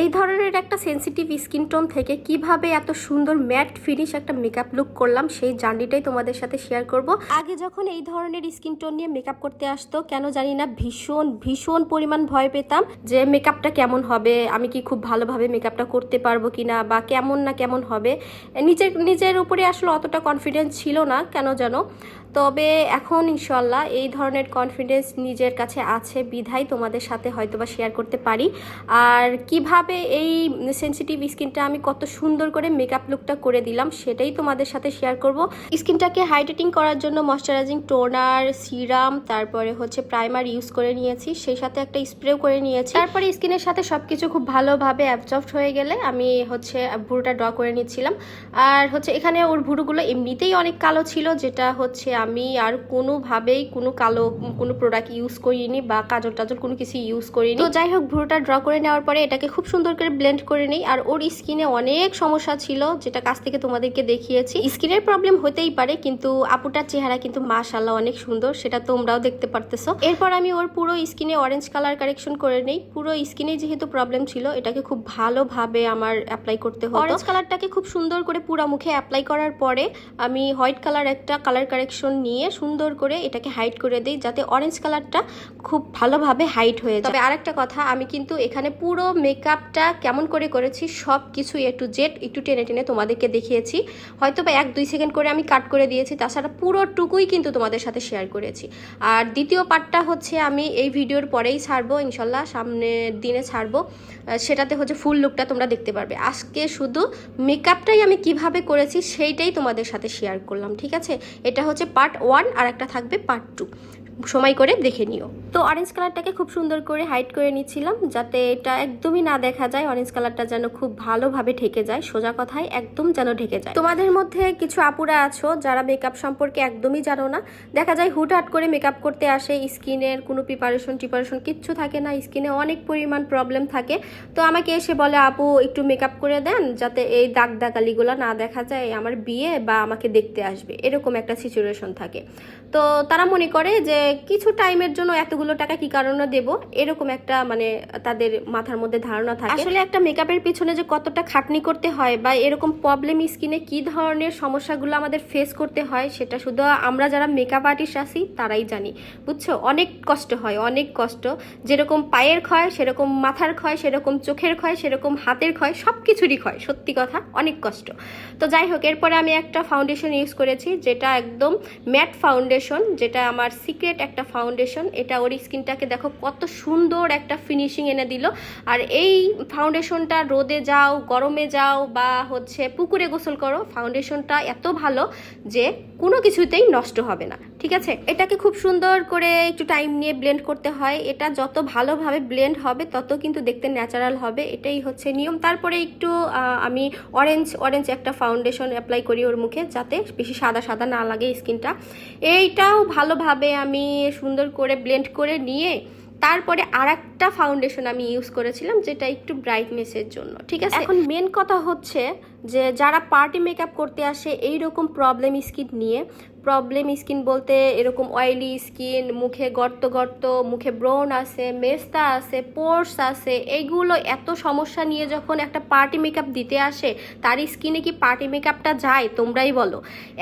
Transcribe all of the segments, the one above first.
এই ধরনের একটা সেনসিটিভ স্কিন টোন থেকে কীভাবে এত সুন্দর ম্যাট ফিনিশ একটা মেকআপ লুক করলাম, সেই জার্নিটাই তোমাদের সাথে শেয়ার করব। আগে যখন এই ধরনের স্কিন টোন নিয়ে মেকআপ করতে আসতো, কেন জানি না, ভীষণ ভীষণ পরিমাণ ভয় পেতাম যে মেকআপটা কেমন হবে, আমি কি খুব ভালোভাবে মেকআপটা করতে পারব কিনা বা কেমন না কেমন হবে। নিজের নিজের উপরে আসলে অতটা কনফিডেন্স ছিল না, কেন জানো? তবে এখন ইনশাল্লাহ এই ধরনের কনফিডেন্স নিজের কাছে আছে বিধাই তোমাদের সাথে হয়তোবা শেয়ার করতে পারি। আর কীভাবে এই সেনসিটিভ স্কিনটা আমি কত সুন্দর করে মেকআপ লুকটা করে দিলাম সেটাই তোমাদের সাথে শেয়ার করব। স্কিনটাকে হাইড্রেটিং করার জন্য ময়শ্চারাইজিং টোনার সিরাম তারপরে হচ্ছে প্রাইমার ইউজ করে নিয়েছি, সেই সাথে একটা স্প্রেও করে নিয়েছি। তারপরে স্কিনের সাথে সবকিছু খুব ভালোভাবে অ্যাবজর্ব হয়ে গেলে আমি হচ্ছে ভুরুটা ড্র করে নিচ্ছিলাম। আর হচ্ছে এখানে ওর ভুরুগুলো এমনিতেই অনেক কালো ছিল, যেটা হচ্ছে আমি আর কোনোভাবেই কোনো কালো কোনো প্রোডাক্ট ইউজ করিনি বা কাজল টাজল কোনো কিছু ইউজ করিনি। তো যাই হোক ভুরুটা ড্র করে নেওয়ার পরে এটাকে খুব সুন্দর করে ব্লেন্ড করে নিই। আর ওর স্কিনে অনেক সমস্যা ছিল যেটা কাছ থেকে তোমাদেরকে দেখিয়েছি। স্কিনের প্রবলেম হতেই পারে কিন্তু আপুটার চেহারা কিন্তু মাশাল্লাহ অনেক সুন্দর সেটা তোমরাও দেখতে পারতেছো। এরপর আমি ওর পুরো স্কিনে অরেঞ্জ কালার কারেকশন করে নেই। পুরো স্কিনে যেহেতু প্রবলেম ছিল এটাকে খুব ভালোভাবে আমার অ্যাপ্লাই করতে হতো। অরেঞ্জ কালারটাকে খুব সুন্দর করে পুরো মুখে অ্যাপ্লাই করার পরে আমি হোয়াইট কালার একটা কালার কারেকশন নিয়ে সুন্দর করে এটাকে হাইড করে দিই যাতে অরেঞ্জ কালারটা খুব ভালোভাবে হাইট হয়ে তবে আরেকটা কথা, আমি কিন্তু এখানে পুরো মেকআপটা কেমন করে করেছি সব কিছু এ টু জেড একটু টেনে টেনে তোমাদেরকে দেখিয়েছি। হয়তো বা এক দুই সেকেন্ড করে আমি কাট করে দিয়েছি, তাছাড়া পুরোটুকুই কিন্তু তোমাদের সাথে শেয়ার করেছি। আর দ্বিতীয় পার্টটা হচ্ছে আমি এই ভিডিওর পরেই ছাড়বো, ইনশাল্লাহ সামনের দিনে ছাড়বো। সেটাতে হচ্ছে ফুল লুকটা তোমরা দেখতে পারবে। আজকে শুধু মেকআপটাই আমি কীভাবে করেছি সেইটাই তোমাদের সাথে শেয়ার করলাম, ঠিক আছে? এটা হচ্ছে পার্ট ওয়ান আর একটা থাকবে পার্ট টু সময় করে দেখে নিও। তো অরেঞ্জ কালারটাকে খুব সুন্দর করে হাইড করে নিচ্ছিলাম, যাতে এটা একদমই না দেখা যায়। অরেঞ্জ কালারটা যেন খুব ভালোভাবে ঢেকে যায়, সোজা কথায় একদম যেন ঢেকে যায়। তোমাদের মধ্যে কিছু আপুরা আছো, যারা মেকআপ সম্পর্কে একদমই জানো না। দেখা যায় হুটহাট করে মেকআপ করতে আসে, স্কিনের কোনো প্রিপারেশন টিপারেশন কিচ্ছু থাকে না। স্কিনে অনেক পরিমাণ প্রবলেম থাকে। তো আমাকে এসে বলে, আপু, একটু মেকআপ করে দেন, যাতে এই দাগ দাগালিগুলো না দেখা যায়, আমার বিয়ে বা আমাকে দেখতে আসবে। এরকম একটা সিচুয়েশন থাকে। তো তারা মনে করে যে কিছু টাইমের জন্য এতগুলো টাকা কি কারণে দেব? এরকম একটা মানে তাদের মাথার মধ্যে ধারণা থাকে। আসলে একটা মেকআপের পিছনে যে কতটা খাটনি করতে হয় বা এরকম প্রবলেম স্কিনে কি ধরনের সমস্যাগুলো আমাদের ফেস করতে হয়, সেটা শুধু আমরা যারা মেকআপ আর্টিস্ট আছি, তারাই জানি। বুঝছ? অনেক কষ্ট হয়, অনেক কষ্ট। যেরকম পায়ের ক্ষয়, সেরকম মাথার ক্ষয়, সেরকম চোখের ক্ষয়, সেরকম হাতের ক্ষয় সব কিছুরই ক্ষয়। সত্যি কথা, অনেক কষ্ট। তো যাই হোক, এরপরে আমি একটা ফাউন্ডেশন ইউজ করেছি, যেটা একদম ম্যাট ফাউন্ডেশন, যেটা আমার সিক্রেট একটা ফাউন্ডেশন, এটা ওর স্কিনটাকে দেখো কত সুন্দর একটা ফিনিশিং এনে দিল। আর এই ফাউন্ডেশনটা রোদে যাও, গরমে যাও, বা হচ্ছে পুকুরে গোসল করো, ফাউন্ডেশনটা এত ভালো যে কোনো কিছুতেই নষ্ট হবে না, ঠিক আছে? এটাকে খুব সুন্দর করে একটু টাইম নিয়ে ব্লেন্ড করতে হয়। এটা যত ভালোভাবে ব্লেন্ড হবে, তত কিন্তু দেখতে ন্যাচারাল হবে। এটাই হচ্ছে নিয়ম। তারপরে একটু আমি অরেঞ্জ অরেঞ্জ একটা ফাউন্ডেশন অ্যাপ্লাই করি ওর মুখে, যাতে বেশি সাদা সাদা না লাগে স্কিনটা। এইটাও ভালোভাবে আমি সুন্দর করে ব্লেন্ড করে নিয়ে তারপরে আর একটা ফাউন্ডেশন আমি ইউজ করেছিলাম, যেটা একটু ব্রাইটনেসের জন্য, ঠিক আছে? এখন মেন কথা হচ্ছে যে যারা পার্টি মেকআপ করতে আসে এই রকম প্রবলেম স্কিন নিয়ে। প্রবলেম স্কিন বলতে এরকম অয়েলি স্কিন মুখে গর্ত গর্ত, মুখে ব্রন আছে, মেস্তা আছে পোর্স আছে এইগুলো এত সমস্যা নিয়ে যখন একটা পার্টি মেকআপ দিতে আসে, তার স্কিনে কি পার্টি মেকআপটা যায়? তোমরাই বলো।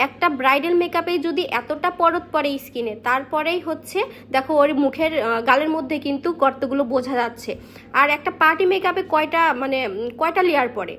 একটা ব্রাইডাল মেকআপে যদি এতটা পরত পড়ে স্কিনে তারপরেই হচ্ছে, দেখো ওর মুখের গালের মধ্যে কিন্তু গর্তগুলো বোঝা যাচ্ছে। আর একটা পার্টি মেকআপে কয়টা মানে কয়টা লেয়ার পরে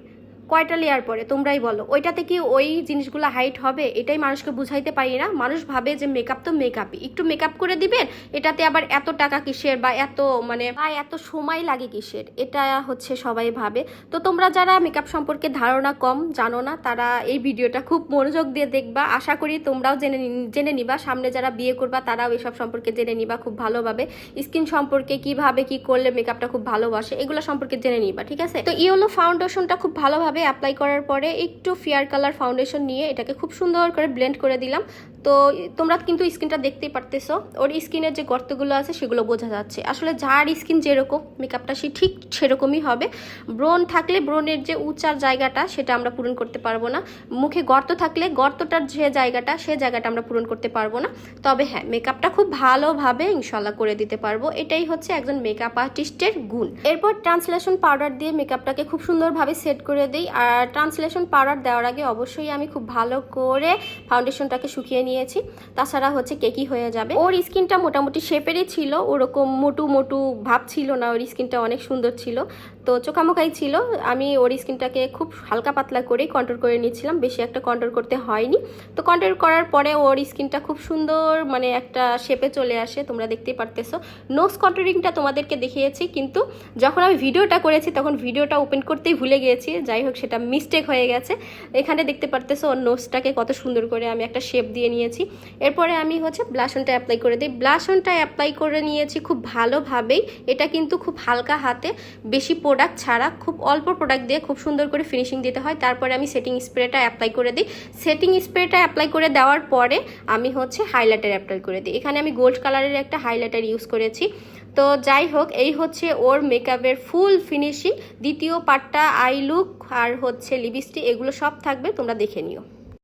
কয়টা লেয়ার পরে তোমরাই বলো। ওইটাতে কি ওই জিনিসগুলো হাইট হবে? এটাই মানুষকে বুঝাইতে পারি না। মানুষ ভাবে যে মেকআপ তো মেকআপই একটু মেকআপ করে দিবেন, এটাতে আবার এত টাকা কিসের বা এত মানে বা এত সময় লাগে কিসের? এটা হচ্ছে সবাই ভাবে। তো তোমরা যারা মেকআপ সম্পর্কে ধারণা কম, জানো না, তারা এই ভিডিওটা খুব মনোযোগ দিয়ে দেখবা। আশা করি তোমরাও জেনে জেনে নিবা। সামনে যারা বিয়ে করবা, তারাও এসব সম্পর্কে জেনে নিবা খুব ভালোভাবে। স্কিন সম্পর্কে কীভাবে কি করলে মেকআপটা খুব ভালোবাসে, এগুলো সম্পর্কে জেনে নিবা, ঠিক আছে? তো ইয়েলো ফাউন্ডেশনটা খুব ভালোভাবে অ্যাপ্লাই করার পরে একটু ফেয়ার কালার ফাউন্ডেশন নিয়ে এটাকে খুব সুন্দর করে ব্লেন্ড করে দিলাম। তো তোমরা কিন্তু স্কিনটা দেখতেই পারতেছো। ওর স্কিনের যে গর্তগুলো আছে, সেগুলো বোঝা যাচ্ছে। আসলে যার স্কিন যেরকম মেকআপটা সে ঠিক সেরকমই হবে। ব্রণ থাকলে ব্রণের যে উঁচার জায়গাটা, সেটা আমরা পূরণ করতে পারব না। মুখে গর্ত থাকলে গর্তটার যে জায়গাটা, সে জায়গাটা আমরা পূরণ করতে পারব না। তবে হ্যাঁ মেকআপটা খুব ভালোভাবে ইনশাল্লাহ করে দিতে পারব। এটাই হচ্ছে একজন মেকআপ আর্টিস্টের গুণ। এরপর ট্রান্সলেশন পাউডার দিয়ে মেকআপটাকে খুব সুন্দরভাবে সেট করে দিই। আর ট্রান্সলেশন পাউডার দেওয়ার আগে অবশ্যই আমি খুব ভালো করে ফাউন্ডেশনটাকে শুকিয়ে নিয়েছি। তাছাড়া হচ্ছে কেকি হয়ে যাবে। ওর স্কিনটা মোটামুটি শেপেরই ছিল, ওরকম মোটু মোটু ভাব ছিল না, ওর স্কিনটা অনেক সুন্দর ছিল। তো চোখামোখাই ছিল। আমি ওর স্কিনটাকে খুব হালকা পাতলা করেই কন্ট্রোল করে নিয়েছিলাম, বেশি একটা কন্ট্রোল করতে হয়নি। তো কন্ট্রোল করার পরে ওর স্কিনটা খুব সুন্দর মানে একটা শেপে চলে আসে, তোমরা দেখতেই পারতেছো। নোজ কন্ট্রোলিংটা তোমাদেরকে দেখিয়েছি, কিন্তু যখন আমি ভিডিওটা করেছি, তখন ভিডিওটা ওপেন করতেই ভুলে গিয়েছি। যাই হোক, সেটা মিস্টেক হয়ে গেছে। এখানে দেখতে পারতেছো ওর নোজটাকে কত সুন্দর করে আমি একটা শেপ দিয়ে নিয়েছি। এরপরে আমি হচ্ছে ব্লাশনটা অ্যাপ্লাই করে দিই। ব্লাশনটা অ্যাপ্লাই করে নিয়েছি খুব ভালোভাবেই। এটা কিন্তু খুব হালকা হাতে, বেশি প্রোডাক্ট ছাড়া খুব অল্প প্রোডাক্ট দিয়ে খুব সুন্দর করে ফিনিশিং দিতে হয়। তারপরে আমি সেটিং স্প্রেটা অ্যাপ্লাই করে দিই। সেটিং স্প্রেটা অ্যাপ্লাই করে দেওয়ার পরে আমি হচ্ছে হাইলাইটার অ্যাপ্লাই করে দিই। এখানে আমি গোল্ড কালারের একটা হাইলাইটার ইউজ করেছি। তো যাই হোক, এই হচ্ছে ওর মেকআপের ফুল ফিনিশিং দ্বিতীয় পার্টটা আই লুক আর হচ্ছে লিপস্টিক এগুলো সব থাকবে, তোমরা দেখে নিও।